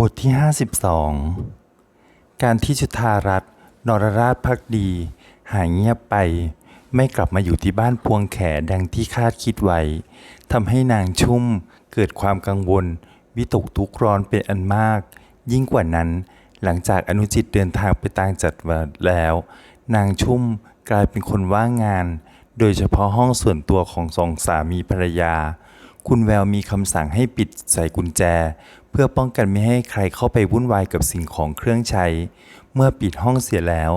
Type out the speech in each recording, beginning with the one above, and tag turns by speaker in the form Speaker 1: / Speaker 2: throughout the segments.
Speaker 1: บทที่ 52 การที่จุธารัตน์นรราชพักดี หายเงียบไป ไม่กลับมาอยู่ที่บ้านพวงแขดังที่คาดคิดไว้ทำให้นางชุ่มเกิดความกังวล วิตกทุกร้อนเป็นอันมาก ยิ่งกว่านั้น หลังจากอนุจิตเดินทางไปต่างจังหวัดแล้ว นางชุ่มกลายเป็นคนว่างงาน โดยเฉพาะห้องส่วนตัวของสองสามีภรรยา คุณแววมีคำสั่งให้ปิดใส่กุญแจ เพื่อป้องกันไม่ให้ใครเข้าไปวุ่นวายกับสิ่งของเครื่องใช้ เมื่อปิดห้องเสียแล้ว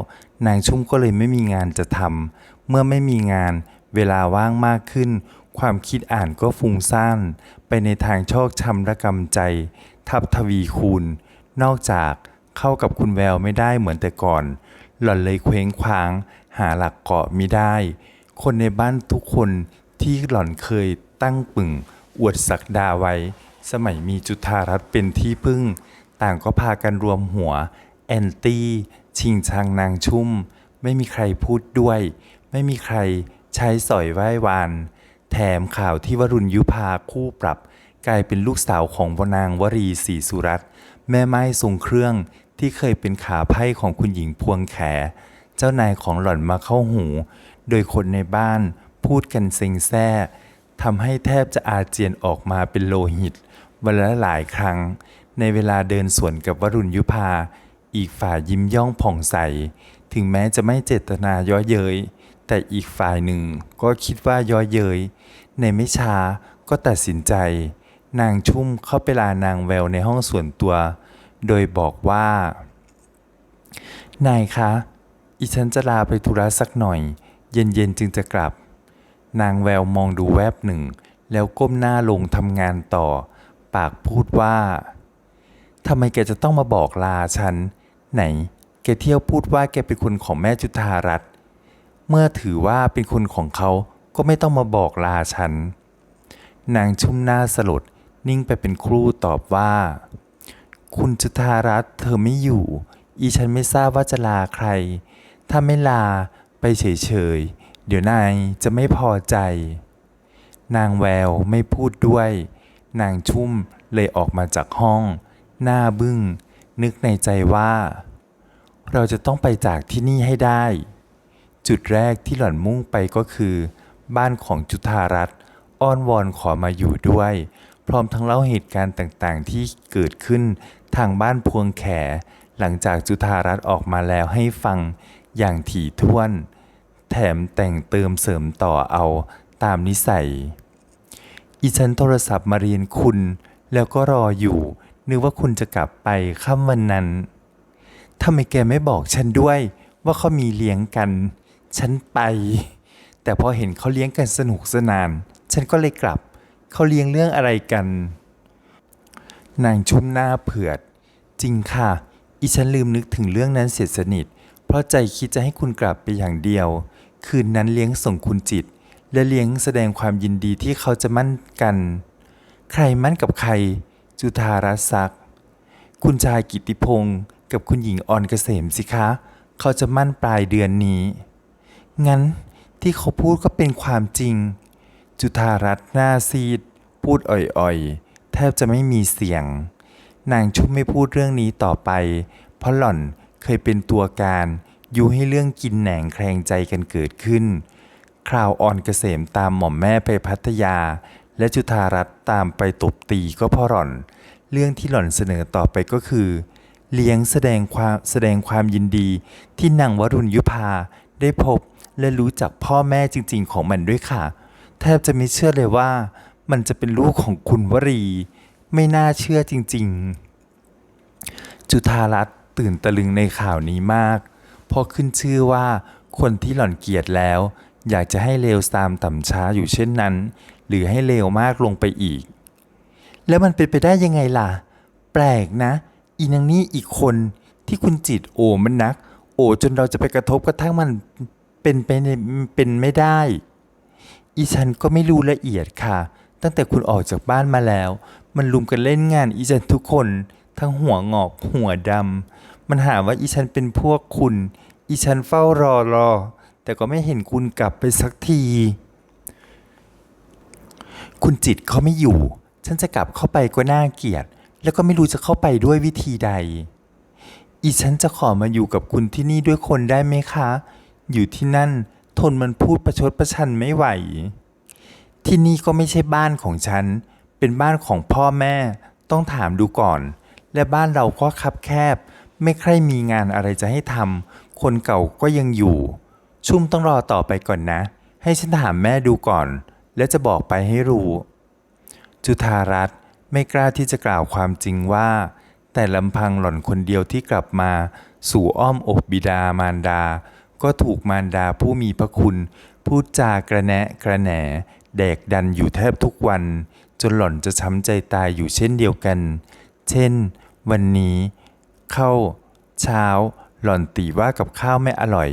Speaker 1: นางชุ่มก็เลยไม่มีงานจะทำเมื่อไม่มีงาน เวลาว่างมากขึ้น ความคิดอ่านก็ฟุ้งซ่านไปในทางชอกช้ำระกำใจ ทับทวีคูณ นอกจากเข้ากับคุณแววไม่ได้เหมือนแต่ก่อน หล่อนเลยเคว้งคว้าง หาหลักเกาะมิได้ คนในบ้านทุกคนที่หล่อนเคยตั้งปึ่งอวดศักดาไว้ สมัยมีจุธารัตน์เป็นที่พึ่ง ต่างก็พากันรวมหัว แอนตี้ ชิงชังนางชุ่ม ไม่มีใครพูดด้วย ไม่มีใครใช้สอยไหว้วาน แถมข่าวที่วรุณยุพาคู่ปรับ กลายเป็นลูกสาวของวนางวรีศรีสุรัตน์แม่ไม้ทรงเครื่องที่เคยเป็นขาไพ่ของคุณหญิงพวงแข เจ้านายของหล่อนมาเข้าหู โดยคนในบ้านพูดกันเซ็งแซ่ทำให้แทบจะอาเจียนออกมาเป็นโลหิต วันละหลายครั้ง ในเวลาเดินสวนกับวรุณยุพา อีกฝ่ายยิ้มย่องผ่องใส ถึงแม้จะไม่เจตนาย้อเย้ย แต่อีกฝ่ายหนึ่งก็คิดว่าย้อเย้ย ในไม่ช้าก็ตัดสินใจ นางชุ่มเข้าไปลานางแววในห้องส่วนตัว โดยบอกว่า นายคะ อีฉันจะลาไปธุระสักหน่อย เย็นๆจึงจะกลับ นางแววมองดูแวบหนึ่ง แล้วก้มหน้าลงทำงานต่อ ปากพูดว่าทำไมแกจะต้องมาบอกลาฉัน ไหน แกเที่ยวพูดว่าแกเป็นคนของแม่จุธารัตน์เมื่อถือว่าเป็นคนของเขาก็ไม่ต้องมาบอกลาฉัน นางชุ่มหน้าสลดนิ่งไปเป็นครู่ตอบว่า คุณจุธารัตน์เธอไม่อยู่ อีฉันไม่ทราบว่าจะลาใคร ถ้าไม่ลาไปเฉยๆ เดี๋ยวนายจะไม่พอใจ นางแววไม่พูดด้วย นางชุ่มเลยออกมาจากห้อง หน้าบึ้ง นึกในใจว่า เราจะต้องไปจากที่นี่ให้ได้ จุดแรกที่หล่อนมุ่งไปก็คือ บ้านของจุธารัตน์อ้อนวอนขอมาอยู่ด้วย พร้อมทั้งเล่าเหตุการณ์ต่างๆ ที่เกิดขึ้นทางบ้านพวงแข หลังจากจุธารัตน์ออกมาแล้วให้ฟังอย่างถี่ถ้วน แถมแต่งเติมเสริมต่อเอาตามนิสัย อีฉันโทรศัพท์มาเรียนคุณ แล้วก็รออยู่ นึกว่าคุณจะกลับไปค่ำวันนั้นทำไมแกไม่บอกฉันด้วย ว่าเขามีเลี้ยงกัน ฉันไป แต่พอเห็นเขาเลี้ยงกันสนุกสนาน ฉันก็เลยกลับ เขาเลี้ยงเรื่องอะไรกัน นางชุ่มหน้าเผือด จริงค่ะ อีฉันลืมนึกถึงเรื่องนั้นเสียสนิท เพราะใจคิดจะให้คุณกลับไปอย่างเดียว คืนนั้นเลี้ยงส่งคุณจิต และเลี้ยงแสดงความยินดีที่เขาจะมั่นกัน ใครมั่นกับใคร จุธารัตน์ซักคุณชายกิติพงศ์กับคุณหญิงอ่อนเกษมสิคะ เขาจะมั่นปลายเดือนนี้ งั้นที่เขาพูดก็เป็นความจริง จุธารัตน์หน้าซีด พูดอ่อยๆ แทบจะไม่มีเสียง นางชุบไม่พูดเรื่องนี้ต่อไป เพราะหล่อนเคยเป็นตัวการยุให้เรื่องกินแหนงแคลงใจกันเกิดขึ้น คราวอ่อนเกษมตามหม่อมแม่ไปพัทยา และจุธารัตตามไปตบตีก็เพราะหล่อน เรื่องที่หล่อนเสนอต่อไปก็คือ เลี้ยงแสดงความแสดงความยินดี ที่นางวรุณยุพาได้พบและรู้จักพ่อแม่จริงๆของมันด้วยค่ะ แทบจะไม่เชื่อเลยว่ามันจะเป็นลูกของคุณวรี ไม่น่าเชื่อจริงๆ จุธารัตตื่นตะลึงในข่าวนี้มาก เพราะขึ้นชื่อว่าคนที่หล่อนเกลียดแล้ว อยากจะให้เลวตามต่ำช้าอยู่เช่นนั้น หรือให้เลวมากลงไปอีก แล้วมันเป็นไปได้ยังไงล่ะ แปลกนะ อีนางนี่อีกคนที่คุณจิตโอมันนัก โอจนเราจะไปกระทบกระทั่งมันเป็นไปเป็นไม่ได้ อีฉันก็ไม่รู้ละเอียดค่ะ ตั้งแต่คุณออกจากบ้านมาแล้ว มันลุมกันเล่นงานอีฉันทุกคน ทั้งหัวงอกหัวดำมันหาว่าอีฉันเป็นพวกคุณ อีฉันเฝ้ารอรอ แต่ก็ไม่เห็นคุณกลับไปสักที คุณจิตเขาไม่อยู่ ฉันจะกลับเข้าไปก็น่าเกลียด แล้วก็ไม่รู้จะเข้าไปด้วยวิธีใด อีฉันจะขอมาอยู่กับคุณที่นี่ด้วยคนได้ไหมคะ อยู่ที่นั่นทนมันพูดประชดประชันไม่ไหว ที่นี่ก็ไม่ใช่บ้านของฉัน เป็นบ้านของพ่อแม่ ต้องถามดูก่อน และบ้านเราก็คับแคบ ไม่ใครมีงานอะไรจะให้ทำคนเก่าก็ยังอยู่ ชุ่มต้องรอต่อไปก่อนนะ ให้ฉันถามแม่ดูก่อน แล้วจะบอกไปให้รู้ จุธารัตน์ไม่กล้าที่จะกล่าวความจริงว่า แต่ลำพังหล่อนคนเดียวที่กลับมาสู่อ้อมอกบิดามารดา ก็ถูกมารดาผู้มีพระคุณ พูดจากระแนะกระแหนแดกดันอยู่แทบทุกวัน จนหล่อนจะช้ำใจตายอยู่เช่นเดียวกัน เช่น วันนี้ เข้า เช้า หล่อนตีว่ากับข้าวไม่อร่อย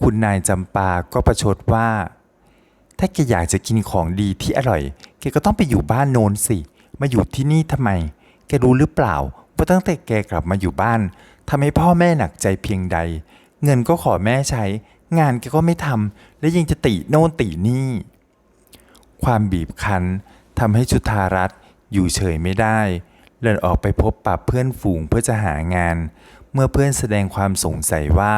Speaker 1: คุณนายจำปาก็ประชดว่า ถ้าแกอยากจะกินของดีที่อร่อย แกก็ต้องไปอยู่บ้านโน้นสิ มาอยู่ที่นี่ทำไม แกรู้หรือเปล่าว่าตั้งแต่แกกลับมาอยู่บ้านทำให้พ่อแม่หนักใจเพียงใด เงินก็ขอแม่ใช้ งานแกก็ไม่ทำและยังจะติโน่นตินี่ ความบีบคั้นทำให้จุธารัตน์อยู่เฉยไม่ได้เดินออกไปพบปะเพื่อนฝูงเพื่อจะหางาน เมื่อเพื่อนแสดงความสงสัยว่า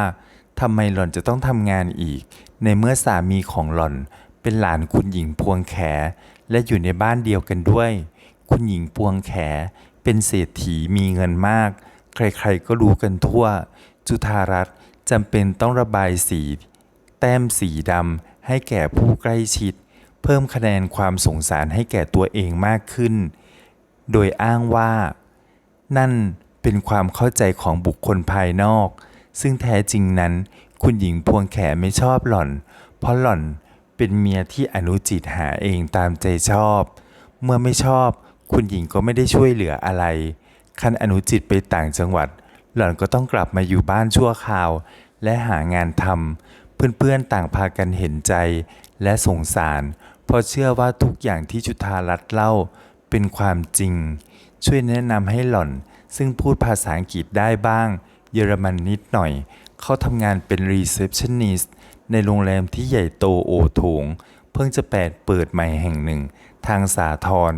Speaker 1: ทำไมหล่อนจะต้องทำงานอีก ในเมื่อสามีของหล่อนเป็นหลานคุณหญิงพวงแข และอยู่ในบ้านเดียวกันด้วย คุณหญิงพวงแข เป็นเศรษฐีมีเงินมาก ใครๆก็รู้กันทั่ว จุธารัตน์จำเป็นต้องระบายสี แต้มสีดำให้แก่ผู้ใกล้ชิด เพิ่มคะแนนความสงสารให้แก่ตัวเองมากขึ้น โดยอ้างว่า นั่นเป็นความเข้าใจของบุคคลภายนอก ซึ่งแท้จริงนั้น คุณหญิงพวงแขไม่ชอบหล่อน เพราะหล่อนเป็นเมียที่อนุจิตหาเองตามใจชอบ เมื่อไม่ชอบคุณหญิงก็ไม่ได้ช่วยเหลืออะไร คันอนุจิตไปต่างจังหวัด หล่อนก็ต้องกลับมาอยู่บ้านชั่วคราว และหางานทำเพื่อนๆต่างพากันเห็นใจ และสงสาร เพราะเชื่อว่าทุกอย่างที่จุธารัตเล่าเป็นความจริง ช่วยแนะนำให้หล่อนซึ่งพูดภาษาอังกฤษได้บ้าง เยอรมันนิดหน่อย เขาทำงานเป็นรีเซพชันนิสต์ในโรงแรมที่ใหญ่โตโอโถง เพิ่งจะแปดเปิดใหม่แห่งหนึ่ง ทางสาทร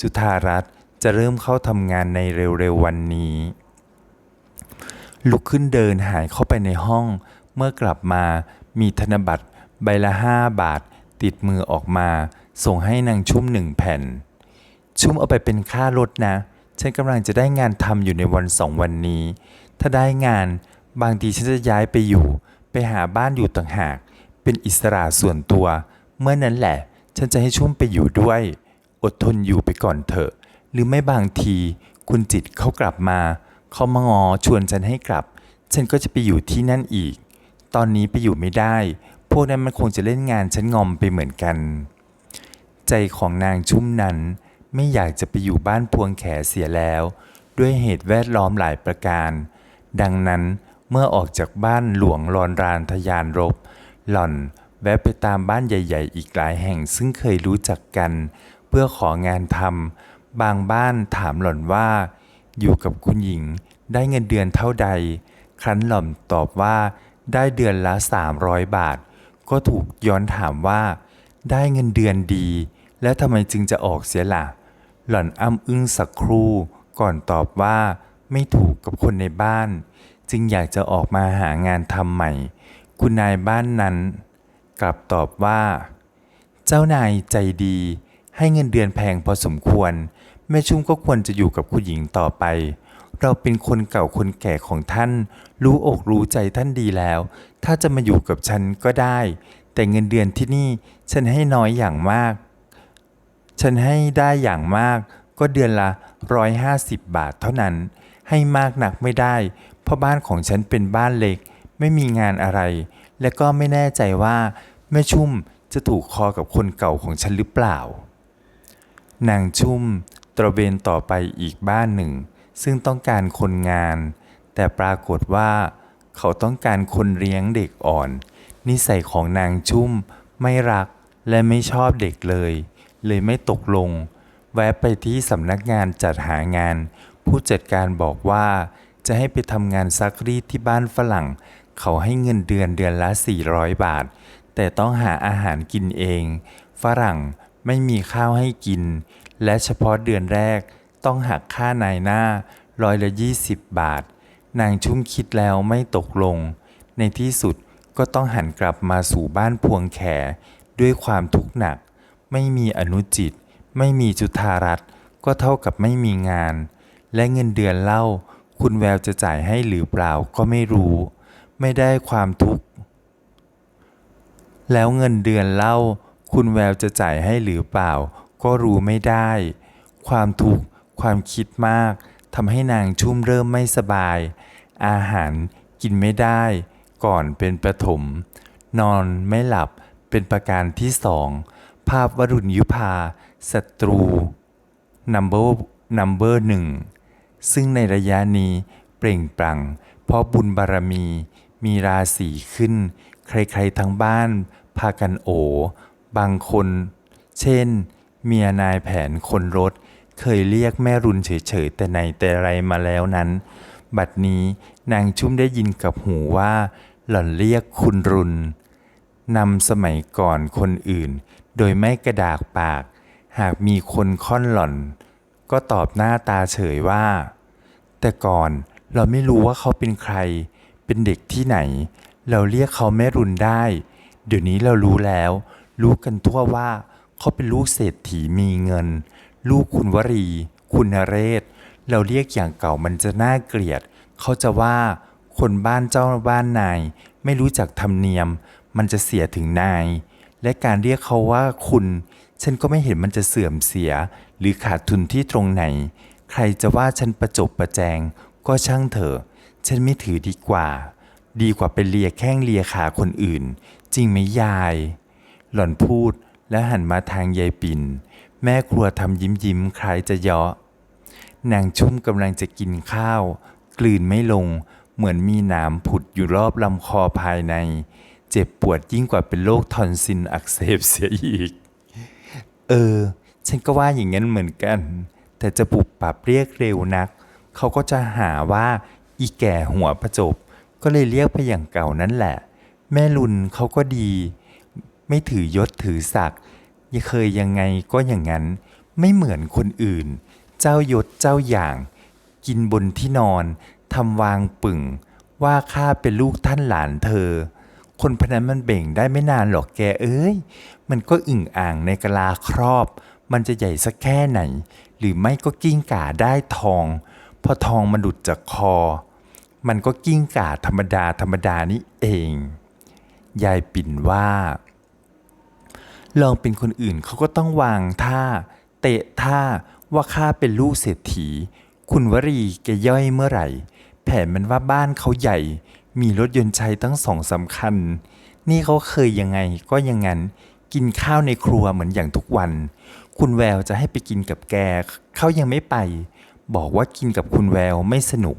Speaker 1: จุธารัตจะเริ่มเข้าทำงานในเร็วๆวันนี้ ลุกขึ้นเดินหายเข้าไปในห้อง เมื่อกลับมามีธนบัตรใบละห้าบาท ติดมือออกมา ส่งให้นางชุ่มหนึ่งแผ่น ชุ่มเอาไปเป็นค่ารถนะ ฉันกำลังจะได้งานทำอยู่ในวันสองวันนี้ ถ้าได้งานบางทีฉันจะย้ายไปอยู่ ไปหาบ้านอยู่ต่างหาก เป็นอิสระส่วนตัว เมื่อนั้นแหละ ฉันจะให้ชุ่มไปอยู่ด้วย อดทนอยู่ไปก่อนเถอะ หรือไม่บางที คุณจิตเขากลับมา เขามางอชวนฉันให้กลับ ฉันก็จะไปอยู่ที่นั่นอีก ตอนนี้ไปอยู่ไม่ได้ พวกนั้นมันคงจะเล่นงานฉันงอมไปเหมือนกัน ใจของนางชุ่มนั้น ไม่อยากจะไปอยู่บ้านพวงแขเสียแล้ว ด้วยเหตุแวดล้อมหลายประการ ดังนั้นเมื่อออกจากบ้านหลวงรอนรานทยานรบ หล่อนแวะไปตามบ้านใหญ่ ๆ อีกหลายแห่งซึ่งเคยรู้จักกัน เพื่อของานทำบางบ้านถามหล่อนว่า อยู่กับคุณหญิงได้เงินเดือนเท่าใด ครั้นหล่อนตอบว่าได้เดือนละ 300 บาท ก็ถูกย้อนถามว่า ได้เงินเดือนดี แล้วทำไมจึงจะออกเสียล่ะ หล่อนอ้ำอึ้งสักครู่ ก่อนตอบว่า ไม่ถูกกับคนในบ้าน จึงอยากจะออกมาหางานทำใหม่ คุณนายบ้านนั้น กลับตอบว่า เจ้านายใจดี ให้เงินเดือนแพงพอสมควร แม่ชุ่มก็ควรจะอยู่กับคุณหญิงต่อไป เราเป็นคนเก่าคนแก่ของท่าน รู้อกรู้ใจท่านดีแล้ว ถ้าจะมาอยู่กับฉันก็ได้ แต่เงินเดือนที่นี่ฉันให้น้อยอย่างมาก ฉันให้ได้อย่างมากก็เดือนละ 150 บาทเท่านั้น ให้มากหนักไม่ได้ เพราะบ้านของฉันเป็นบ้านเล็ก ไม่มีงานอะไร และก็ไม่แน่ใจว่า แม่ชุ่มจะถูกคอกับคนเก่าของฉันหรือเปล่า นางชุ่มตระเวนต่อไปอีกบ้านหนึ่ง ซึ่งต้องการคนงาน แต่ปรากฏว่า เขาต้องการคนเลี้ยงเด็กอ่อน นิสัยของนางชุ่มไม่รักและไม่ชอบเด็กเลย เลยไม่ตกลง แวะไปที่สำนักงานจัดหางาน ผู้จัดการบอกว่า จะให้ไปทำงานซักรีดที่บ้านฝรั่ง เขาให้เงินเดือนเดือนละ 400 บาท แต่ต้องหาอาหารกินเอง ฝรั่งไม่มีข้าวให้กิน และเฉพาะเดือนแรกต้องหักค่านายหน้าร้อยละยี่สิบบาท นางชุ่มคิดแล้วไม่ตกลง ในที่สุดก็ต้องหันกลับมาสู่บ้านพวงแข ด้วยความทุกข์หนัก ไม่มีอนุจิต ไม่มีจุธารัตก็เท่ากับไม่มีงาน และเงินเดือนเล่า คุณแววจะจ่ายให้หรือเปล่าก็ไม่รู้ ไม่ได้ความทุกข์ แล้วเงินเดือนเล่า คุณแววจะจ่ายให้หรือเปล่า ก็รู้ไม่ได้ ความทุกข์ ความคิดมากทำให้นางชุ่มเริ่มไม่สบาย อาหารกินไม่ได้ ก่อนเป็นประถม นอนไม่หลับเป็นประการที่สองภาพวรุณยุพาศัตรู number number หนึ่ง ซึ่งในระยะนี้เปล่งปลั่ง เพราะบุญบารมี มีราศีขึ้น ใครๆทั้งบ้าน พากันโอบางคน เช่น เมียนายแผนคนรถ เคยเรียกแม่รุนเฉยๆ แต่ในแต่ไรมาแล้วนั้น บัดนี้นางชุ่มได้ยินกับหูว่า หล่อนเรียกคุณรุนนำสมัยก่อนคนอื่น โดยไม่กระดากปาก หากมีคนค่อนหล่อน ก็ตอบหน้าตาเฉยว่า แต่ก่อนเราไม่รู้ว่าเขาเป็นใคร เป็นเด็กที่ไหน เราเรียกเขาแม่รุนได้ เดี๋ยวนี้เรารู้แล้ว รู้กันทั่วว่า เขาเป็นลูกเศรษฐีมีเงิน ลูกคุณวรี คุณนเรศ เราเรียกอย่างเก่ามันจะน่าเกลียด เขาจะว่าคนบ้านเจ้าบ้านนาย ไม่รู้จักธรรมเนียม มันจะเสียถึงนาย และการเรียกเขาว่าคุณ ฉันก็ไม่เห็นมันจะเสื่อมเสีย หรือขาดทุนที่ตรงไหน ใครจะว่าฉันประจบประแจง ก็ช่างเถอะ ฉันไม่ถือดีกว่า ดีกว่าไปเลียแข้งเลียขาคนอื่น จริงไหมยาย หล่อนพูดและหันมาทางยายปิ่น แม่ครัวทำยิ้มยิ้มคล้ายจะเยาะ นางชุ่มกำลังจะกินข้าว กลืนไม่ลง เหมือนมีหนามผุดอยู่รอบลำคอภายใน เจ็บปวดยิ่งกว่าเป็นโรคทอนซิลอักเสบเสียอีก เออ ฉันก็ว่าอย่างนั้นเหมือนกัน แต่จะปรับปับเรียกเร็วนัก เขาก็จะหาว่าอีแก่หัวประจบ ก็เลยเรียกไปอย่างเก่านั่นแหละ แม่ลุนเขาก็ดี ไม่ถือยศถือศักดิ์ยังเคยยังไงก็อย่างนั้น ไม่เหมือนคนอื่น เจ้ายศเจ้าอย่าง กินบนที่นอนทำวางปึ่ง ว่าข้าเป็นลูกท่านหลานเธอ คนพนันมันเบ่งได้ไม่นานหรอกแกเอ้ย มันก็อึ่งอ่างในกะลาครอบ มันจะใหญ่สักแค่ไหน หรือไม่ก็กิ้งก่าได้ทอง พอทองมันหลุดจากคอ มันก็กิ้งก่าธรรมดาธรรมดานี่เอง ยายปิ่นว่า ลองเป็นคนอื่นเขาก็ต้องวางท่า เตะท่าว่าข้าเป็นลูกเศรษฐี คุณวรีแกย่อยเมื่อไหร่ แผนมันว่าบ้านเขาใหญ่ มีรถยนต์ใช้ตั้งสองสามคัญ นี่เขาเคยยังไงก็ยังงั้น กินข้าวในครัวเหมือนอย่างทุกวัน คุณแววจะให้ไปกินกับแก เขายังไม่ไป บอกว่ากินกับคุณแววไม่สนุก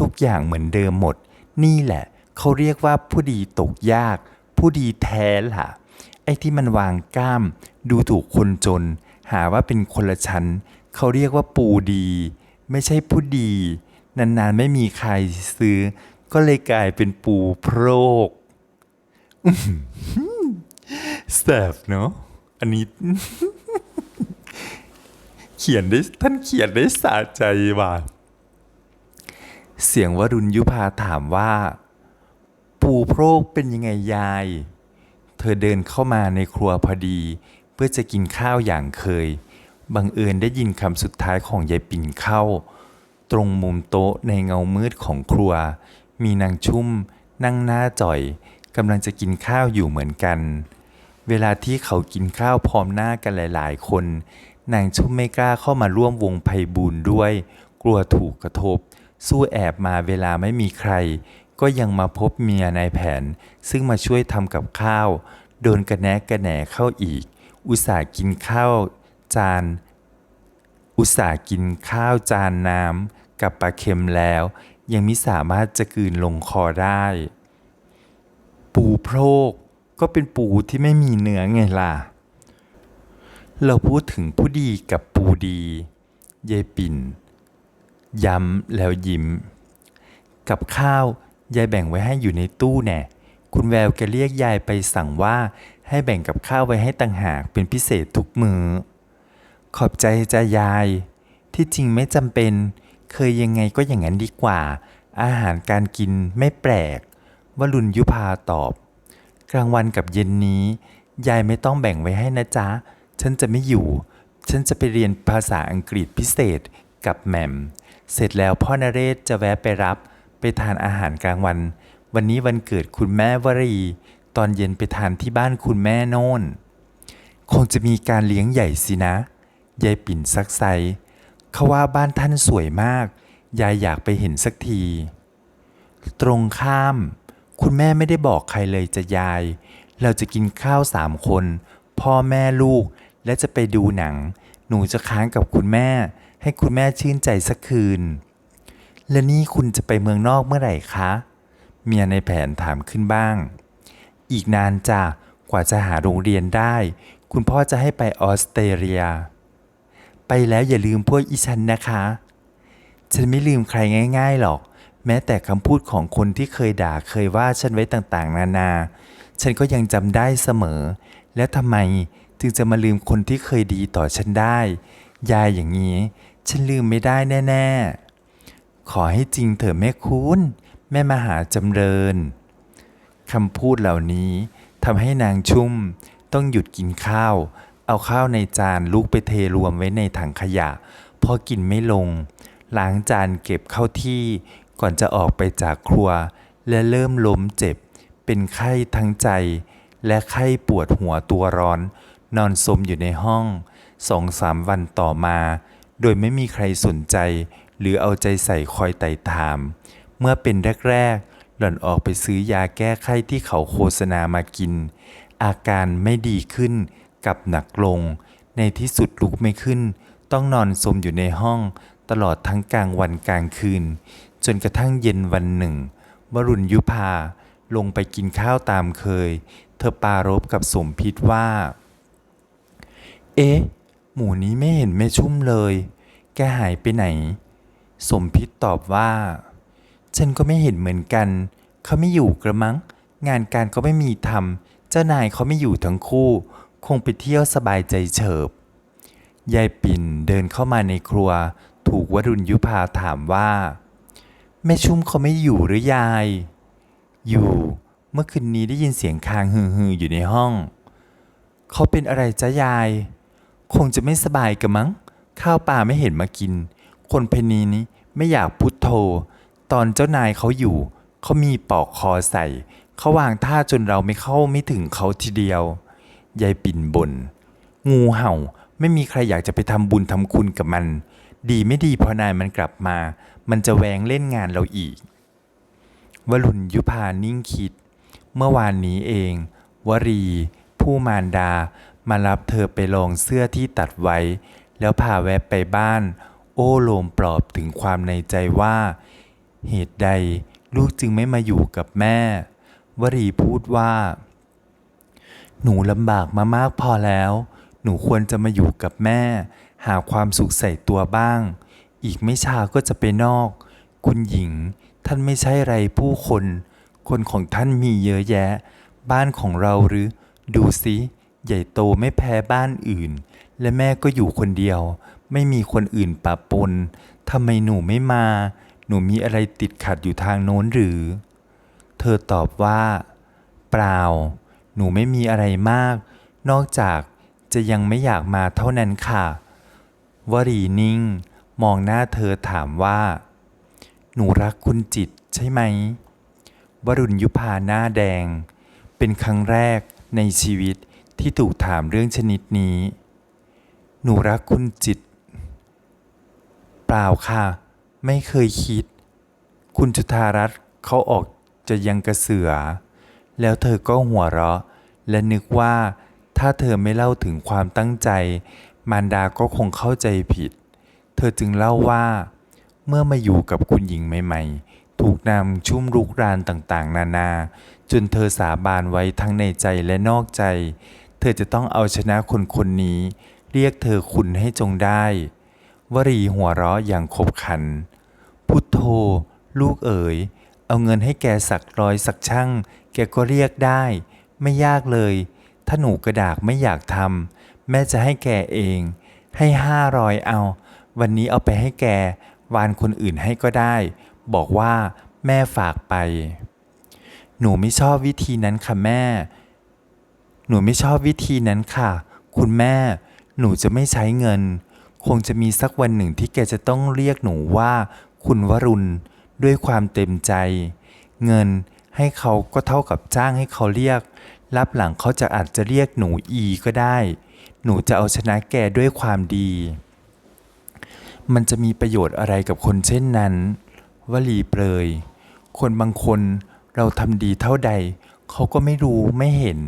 Speaker 1: ทุกอย่างเหมือนเดิมหมด นี่แหละ เขาเรียกว่าผู้ดีตกยาก ผู้ดีแท้ล่ะ ไอ้ที่มันวางกล้าม ดูถูกคนจน หาว่าเป็นคนละชั้น เขาเรียกว่าปูดี ไม่ใช่ผู้ดี นานๆไม่มีใครซื้อ ก็เลยกลายเป็นปูโพรกแสบเนาะอันนี้ ขียนได้ท่านเขียนได้สะใจว่ะเสียงวรุณยุพาถามว่า ปูโพรกเป็นยังไงยาย เธอเดินเข้ามาในครัวพอดี เพื่อจะกินข้าวอย่างเคย บังเอิญได้ยินคำสุดท้ายของยายปิ่นเข้า ตรงมุมโต๊ะในเงามืดของครัว มีนางชุ่ม นั่งหน้าจ่อยกำลังจะกินข้าวอยู่เหมือนกัน เวลาที่เขากินข้าวพร้อมหน้ากันหลาย ๆ คน นางชุ่มไม่กล้าเข้ามาร่วมวงไพบูลด้วย กลัวถูกกระทบ สู้แอบมาเวลาไม่มีใคร ก็ยังมาพบเมียนายแผน ซึ่งมาช่วยทำกับข้าว โดนกระแนะกระแหนเข้าอีก อุตส่าห์กินข้าวจาน อุตส่าห์กินข้าวจานน้ำกับปลาเค็มแล้ว ยังมิสามารถจะกลืนลงคอได้ ปูโพรกก็เป็นปูที่ไม่มีเนื้อไงล่ะ เราพูดถึงผู้ดีกับปูดียายปิ่น ย้ำแล้วยิ้ม กับข้าวยายแบ่งไว้ให้อยู่ในตู้แน่ คุณแววแกเรียกยายไปสั่งว่าให้แบ่งกับข้าวไว้ให้ต่างหากเป็นพิเศษทุกมือขอบใจจ้ายาย ที่จริงไม่จำเป็น เคยยังไงก็อย่างนั้นดีกว่า อาหารการกินไม่แปลกวรุณยุพาตอบ กลางวันกับเย็นนี้ ยายไม่ต้องแบ่งไว้ให้นะจ๊ะ ฉันจะไม่อยู่ ฉันจะไปเรียนภาษาอังกฤษพิเศษกับแหม่ม เสร็จแล้วพ่อนเรศจะแวะไปรับ ไปทานอาหารกลางวัน วันนี้วันเกิดคุณแม่วรี ตอนเย็นไปทานที่บ้านคุณแม่โน่น คงจะมีการเลี้ยงใหญ่สินะ ยายปิ่นซักไซเขาว่าบ้านท่านสวยมาก ยายอยากไปเห็นสักที ตรงข้าม คุณแม่ไม่ได้บอกใครเลยจะยาย เราจะกินข้าวสามคน พ่อแม่ลูก และจะไปดูหนัง หนูจะค้างกับคุณแม่ ให้คุณแม่ชื่นใจสักคืน และนี่คุณจะไปเมืองนอกเมื่อไหร่คะ เมียในแผนถามขึ้นบ้าง อีกนานจ้ะกว่าจะหาโรงเรียนได้ คุณพ่อจะให้ไปออสเตรเลีย ไปแล้วอย่าลืมพวกอีฉันนะคะ ฉันไม่ลืมใครง่าย ๆหรอก แม้แต่คำพูดของคนที่เคยด่าเคยว่าฉันไว้ต่างๆ นานา ฉันก็ยังจำได้เสมอ แล้วทำไม จึงจะมาลืมคนที่เคยดีต่อฉันได้ ยายอย่างนี้ ฉันลืมไม่ได้แน่ ๆ ขอให้จริงเถอะแม่คุณแม่มหาจำเริญคำพูดเหล่านี้ทำให้นางชุ่มต้องหยุดกินข้าว เอาข้าวในจานลุกไปเทรวมไว้ในถังขยะพราะกินไม่ลง ล้างจานเก็บเข้าที่ก่อนจะออกไปจากครัว และเริ่มล้มเจ็บ เป็นไข้ทั้งใจ และไข้ปวดหัวตัวร้อน นอนสมอยู่ในห้องสองสามวันต่อมา โดยไม่มีใครสนใจ หรือเอาใจใส่คอยไต่ถาม เมื่อเป็นแรกๆ หล่อนออกไปซื้อยาแก้ไข้ที่เขาโฆษณามากิน อาการไม่ดีขึ้นกับหนักลง ในที่สุดลุกไม่ขึ้น ต้องนอนสมอยู่ในห้อง ตลอดทั้งกลางวันกลางคืน จนกระทั่งเย็นวันหนึ่งวรุณยุพาลงไปกินข้าวตามเคย เธอปารบกับสมพิษว่า เอ๊ะ หมูนี้ไม่เห็นแม่ชุ่มเลย แกหายไปไหน สมพิษตอบว่า ฉันก็ไม่เห็นเหมือนกัน เขาไม่อยู่กระมัง งานการก็ไม่มีทำ เจ้านายเขาไม่อยู่ทั้งคู่ คงไปเที่ยวสบายใจเฉิบ ยายปิ่นเดินเข้ามาในครัว ถูกวรุณยุพาถามว่า แม่ชุ่มเขาไม่อยู่หรือยาย อยู่ เมื่อคืนนี้ได้ยินเสียงคางฮือๆอยู่ในห้องเขาเป็นอะไรจ๊ะยาย คงจะไม่สบายกันมั้ง ข้าวปลาไม่เห็นมากิน คนเพนีนี้ไม่อยากพุทโธ ตอนเจ้านายเขาอยู่ เขามีปอกคอใส่ เขาวางท่าจนเราไม่เข้าไม่ถึงเขาทีเดียวยายปิ่นบน่นงูเห่าไม่มีใครอยากจะไปทำบุญทำคุณกับมัน ดีไม่ดีพอนายมันกลับมา มันจะแหวงเล่นงานเราอีก วรุณยุพานิ่งคิด เมื่อวานนี้เอง วรี ผู้มารดา มารับเธอไปลองเสื้อที่ตัดไว้ แล้วพาแวะไปบ้าน โอ้โลมปลอบถึงความในใจว่า เหตุใดลูกจึงไม่มาอยู่กับแม่ วรีพูดว่า หนูลำบากมามากพอแล้ว หนูควรจะมาอยู่กับแม่ หาความสุขใส่ตัวบ้าง อีกไม่ช้าก็จะไปนอก คุณหญิง ท่านไม่ใช่ไรผู้คน คนของท่านมีเยอะแยะ บ้านของเราหรือ ดูสิ ใหญ่โตไม่แพ้บ้านอื่น และแม่ก็อยู่คนเดียว ไม่มีคนอื่นปะปนทำไมหนูไม่มา หนูมีอะไรติดขัดอยู่ทางโน้นหรือ เธอตอบว่า เปล่า หนูไม่มีอะไรมาก นอกจากจะยังไม่อยากมาเท่านั้นค่ะวรีนิ่ง มองหน้าเธอถามว่า หนูรักคุณจิตใช่ไหม วรุณยุพาหน้าแดง เป็นครั้งแรกในชีวิต ที่ถูกถามเรื่องชนิดนี้ หนูรักคุณจิต เปล่าค่ะ ไม่เคยคิด คุณจุธารัตน์เขาออกจะยังกระเสือ แล้วเธอก็หัวเราะ และนึกว่า ถ้าเธอไม่เล่าถึงความตั้งใจ มารดาก็คงเข้าใจผิด เธอจึงเล่าว่า เมื่อมาอยู่กับคุณหญิงใหม่ ๆ ถูกนำชุ่มรุกรานต่างๆ นานา จนเธอสาบานไว้ทั้งในใจและนอกใจ เธอจะต้องเอาชนะคนคนนี้ เรียกเธอคุณให้จงได้ วรีหัวเราะอย่างขบขัน พุทโธ ลูกเอ๋ย เอาเงินให้แกสักร้อยสักช่าง แกก็เรียกได้ ไม่ยากเลย ถ้าหนูกระดากไม่อยากทำแม่จะให้แกเอง ให้ห้าร้อยเอา วันนี้เอาไปให้แก วานคนอื่นให้ก็ได้ บอกว่าแม่ฝากไป หนูไม่ชอบวิธีนั้นค่ะแม่ นูไม่ชอบวิธีนั้นค่ะ คุณแม่ หนูจะไม่ใช้เงิน คงจะมีสักวันหนึ่งที่แกจะต้องเรียกหนูว่า คุณวรุณ ด้วยความเต็มใจ เงินให้เขาก็เท่ากับจ้างให้เขาเรียก รับหลังเขาจะอาจจะเรียกหนูอีก็ได้ หนูจะเอาชนะแกด้วยความดี มันจะมีประโยชน์อะไรกับคนเช่นนั้นวลีเปรย คนบางคนเราทำดีเท่าใด เขาก็ไม่รู้ไม่เห็น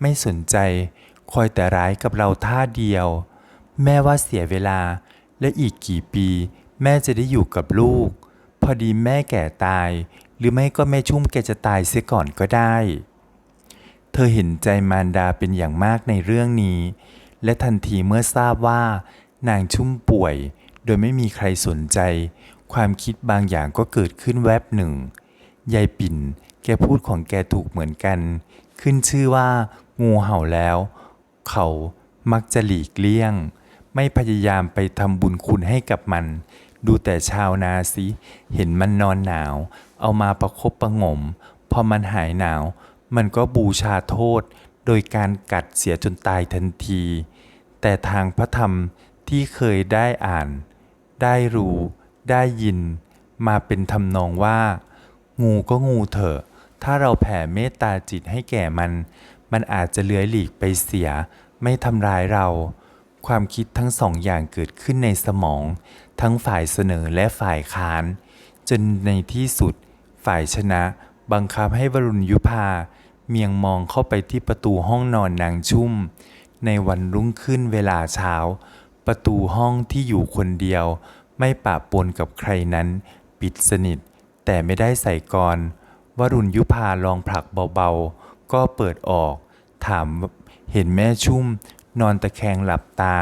Speaker 1: ไม่สนใจ คอยแต่ร้ายกับเราท่าเดียว แม่ว่าเสียเวลาและอีกกี่ปี แม่จะได้อยู่กับลูก พอดีแม่แก่ตาย หรือไม่ก็แม่ชุ่มแกจะตายเสียก่อนก็ได้ เธอเห็นใจมารดาเป็นอย่างมากในเรื่องนี้ และทันทีเมื่อทราบว่า นางชุ่มป่วย โดยไม่มีใครสนใจ ความคิดบางอย่างก็เกิดขึ้นแวบหนึ่งยายปิ่น แกพูดของแกถูกเหมือนกัน ขึ้นชื่อว่า งูเห่าแล้ว เขามักจะหลีกเลี่ยง ไม่พยายามไปทำบุญคุณให้กับมัน ดูแต่ชาวนาสิเห็นมันนอนหนาว เอามาประคบประงม พอมันหายหนาว มันก็บูชาโทษ โดยการกัดเสียจนตายทันที แต่ทางพระธรรมที่เคยได้อ่าน ได้รู้ ได้ยิน มาเป็นทำนองว่า งูก็งูเถอะ ถ้าเราแผ่เมตตาจิตให้แก่มัน มันอาจจะเลื้อยหลีกไปเสีย ไม่ทำร้ายเรา ความคิดทั้งสองอย่างเกิดขึ้นในสมอง ทั้งฝ่ายเสนอและฝ่ายค้าน จนในที่สุด ฝ่ายชนะบังคับให้วรุณยุพาเมียงมองเข้าไปที่ประตูห้องนอนนางชุ่ม ในวันรุ่งขึ้นเวลาเช้า ประตูห้องที่อยู่คนเดียว ไม่ปะปนกับใครนั้น ปิดสนิท แต่ไม่ได้ใส่กรวรุณยุพาลองผลักเบา ก็เปิดออก ถามเห็นแม่ชุ่ม นอนตะแคงหลับตา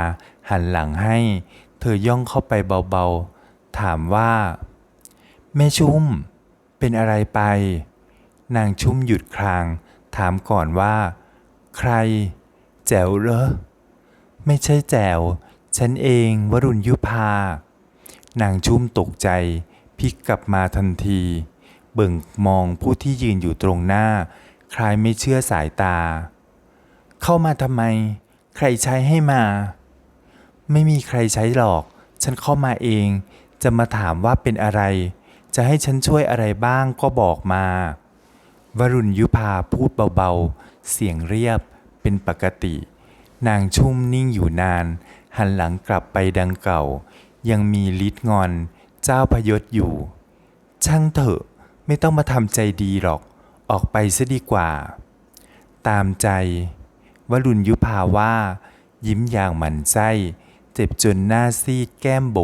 Speaker 1: หันหลังให้ เธอย่องเข้าไปเบาๆ ถามว่า แม่ชุ่ม เป็นอะไรไป นางชุ่มหยุดคราง ถามก่อนว่า ใคร แจ๋วเหรอ ไม่ใช่แจ๋ว ฉันเองวรุณยุพา นางชุ่มตกใจพลิกกลับมาทันที เบิ่งมองผู้ที่ยืนอยู่ตรงหน้า คล้ายไม่เชื่อสายตา เข้ามาทำไม ใครใช้ให้มา ไม่มีใครใช้หรอก ฉันเข้ามาเอง จะมาถามว่าเป็นอะไร จะให้ฉันช่วยอะไรบ้างก็บอกมา วรุณยุพาพูดเบาๆ เสียงเรียบเป็นปกติ นางชุ่มนิ่งอยู่นาน หันหลังกลับไปดังเก่า ยังมีลิดงอน เจ้าพยศอยู่ ช่างเถอะไม่ต้องมาทำใจดีหรอก ออกไปซะดีกว่า ตามใจวรุณยุพาว่า ยิ้มอย่างหมันไส้ เจ็บจนหน้าซีดแก้มโบ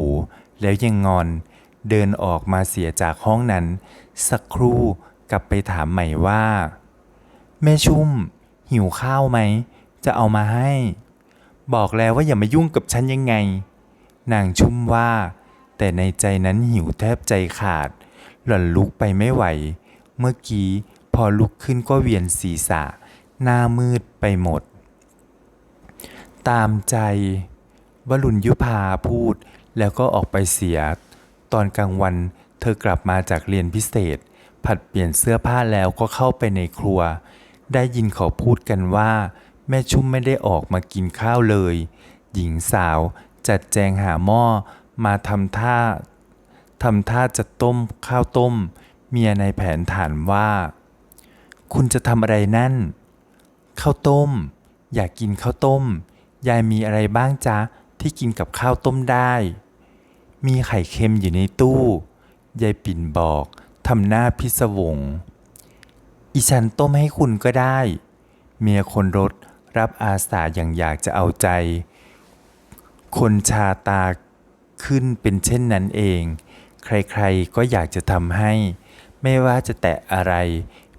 Speaker 1: แล้วยังงอน เดินออกมาเสียจากห้องนั้น สักครู่กลับไปถามใหม่ว่า แม่ชุ่ม หิวข้าวไหม จะเอามาให้ บอกแล้วว่าอย่ามายุ่งกับฉันยังไง นางชุ่มว่า แต่ในใจนั้นหิวแทบใจขาด หล่อนลุกไปไม่ไหว เมื่อกี้ พอลุกขึ้นก็เวียนศีรษะ หน้ามืดไปหมด ตามใจวรุณยุพาพูดแล้วก็ออกไปเสีย ตอนกลางวันเธอกลับมาจากเรียนพิเศษ ผัดเปลี่ยนเสื้อผ้าแล้วก็เข้าไปในครัว ได้ยินเขาพูดกันว่า แม่ชุ่มไม่ได้ออกมากินข้าวเลย หญิงสาวจัดแจงหาหม้อมาทำท่าทำท่าจะต้มข้าวต้ม เมียในแผนถามว่า คุณจะทำอะไรนั่น ข้าวต้ม อยากกินข้าวต้ม ยายมีอะไรบ้างจ๊ะ ที่กินกับข้าวต้มได้ มีไข่เค็มอยู่ในตู้ ยายปิ่นบอกทำหน้าพิศวง อีฉันต้มให้คุณก็ได้ เมียคนรถรับอาสาอย่างอยากจะเอาใจ คนชาตาขึ้นเป็นเช่นนั้นเอง ใครๆก็อยากจะทำให้ ไม่ว่าจะแตะอะไร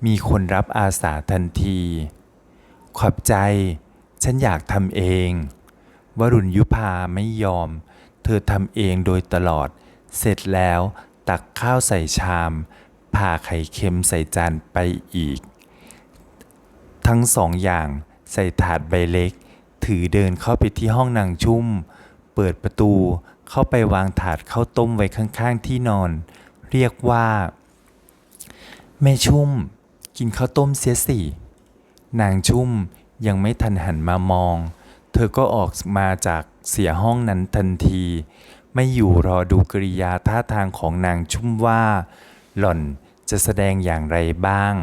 Speaker 1: มีคนรับอาสาทันที ขอบใจ ฉันอยากทำเอง วรุณยุพาไม่ยอม เธอทำเองโดยตลอด เสร็จแล้วตักข้าวใส่ชาม ผ่าไข่เค็มใส่จานไปอีก ทั้งสองอย่างใส่ถาดใบเล็ก ถือเดินเข้าไปที่ห้องนางชุ่ม เปิดประตูเข้าไปวางถาดข้าวต้มไว้ข้างๆที่นอน เรียกว่าแม่ชุ่ม กินข้าวต้มเสียสิ นางชุ่มยังไม่ทันหันมามอง เธอก็ออกมาจากเสียห้องนั้นทันที ไม่อยู่รอดูกริยาท่าทางของนางชุ่มว่า หล่อนจะแสดงอย่างไรบ้าง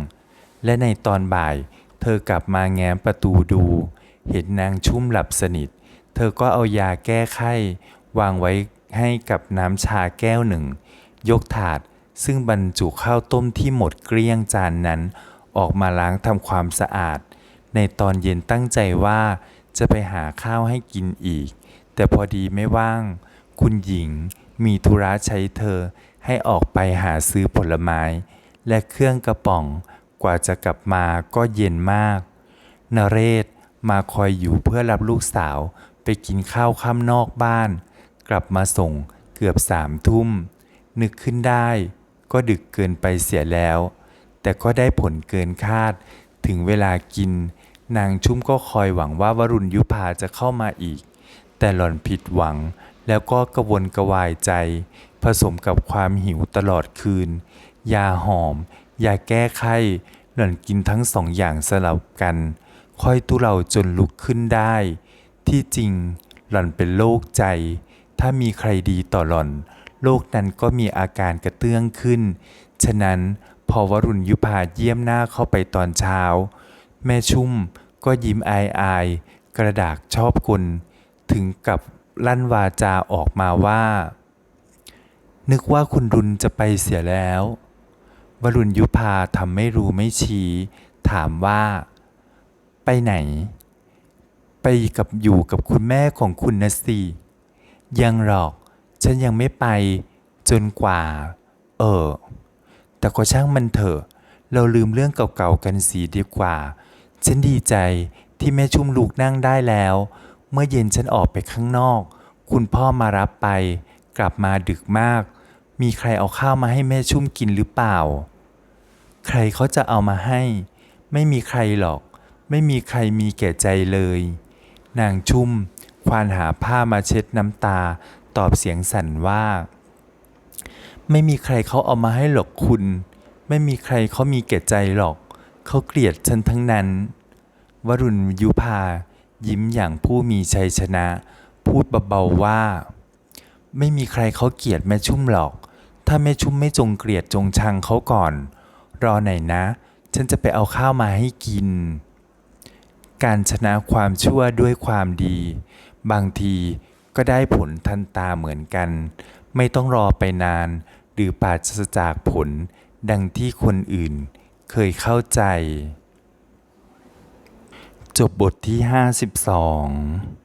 Speaker 1: และในตอนบ่าย เธอกลับมาแง้มประตูดู เห็นนางชุ่มหลับสนิท เธอก็เอายาแก้ไข้ วางไว้ให้กับน้ำชาแก้วหนึ่ง ยกถาด ซึ่งบรรจุข้าวต้มที่หมดเกลี้ยงจานนั้น ออกมาล้างทำความสะอาด ในตอนเย็นตั้งใจว่าจะไปหาข้าวให้กินอีก แต่พอดีไม่ว่าง คุณหญิงมีธุระใช้เธอให้ออกไปหาซื้อผลไม้ และเครื่องกระป๋องกว่าจะกลับมาก็เย็นมากนเรศมาคอยอยู่เพื่อรับลูกสาวไปกินข้าวข้ามนอกบ้าน กลับมาส่งเกือบสามทุ่ม นึกขึ้นได้ ก็ดึกเกินไปเสียแล้ว แต่ก็ได้ผลเกินคาด ถึงเวลากิน นางชุ่มก็คอยหวังว่าวรุณยุพาจะเข้ามาอีก แต่หล่อนผิดหวังแล้วก็กระวนกระวายใจ ผสมกับความหิวตลอดคืน ยาหอม ยาแก้ไข้หล่อนกินทั้งสองอย่างสลับกัน ค่อยทุเราจนลุกขึ้นได้ ที่จริงหล่อนเป็นโรคใจ ถ้ามีใครดีต่อหล่อน โรคนั้นก็มีอาการกระเตื้องขึ้น ฉะนั้นพอวรุณยุพาเยี่ยมหน้าเข้าไปตอนเช้า แม่ชุ่มก็ยิ้มอายอายๆกระดากชอบกลถึงกับลั่นวาจาออกมาว่า นึกว่าคุณรุนจะไปเสียแล้ว วรุณยุพาทำไม่รู้ไม่ชี้ ถามว่า ไปไหน ไปกับอยู่กับคุณแม่ของคุณนะสิยังหรอก ฉันยังไม่ไปจนกว่า เออ แต่ก็ช่างมันเถอะ เราลืมเรื่องเก่าๆกันสีดีกว่า ฉันดีใจที่แม่ชุ่มลูกนั่งได้แล้ว เมื่อเย็นฉันออกไปข้างนอก คุณพ่อมารับไป กลับมาดึกมาก มีใครเอาข้าวมาให้แม่ชุ่มกินหรือเปล่า ใครเขาจะเอามาให้ ไม่มีใครหรอก ไม่มีใครมีแก่ใจเลย นางชุ่มควานหาผ้ามาเช็ดน้ำตา ตอบเสียงสั่นว่า ไม่มีใครเขาเอามาให้หรอกคุณ ไม่มีใครเขามีแก่ใจหรอก เขาเกลียดฉันทั้งนั้น วรุณยุพายิ้มอย่างผู้มีชัยชนะ พูดเบาๆว่า ไม่มีใครเขาเกลียดแม่ชุ่มหรอก ถ้าแม่ชุ่มไม่จงเกลียดจงชังเขาก่อน รอไหนอยนะ ฉันจะไปเอาข้าวมาให้กิน การชนะความชั่วด้วยความดี บางที ก็ได้ผลทันตาเหมือนกัน ไม่ต้องรอไปนาน หรือปราศจากผลดังที่คนอื่นเคยเข้าใจ จบบทที่ 52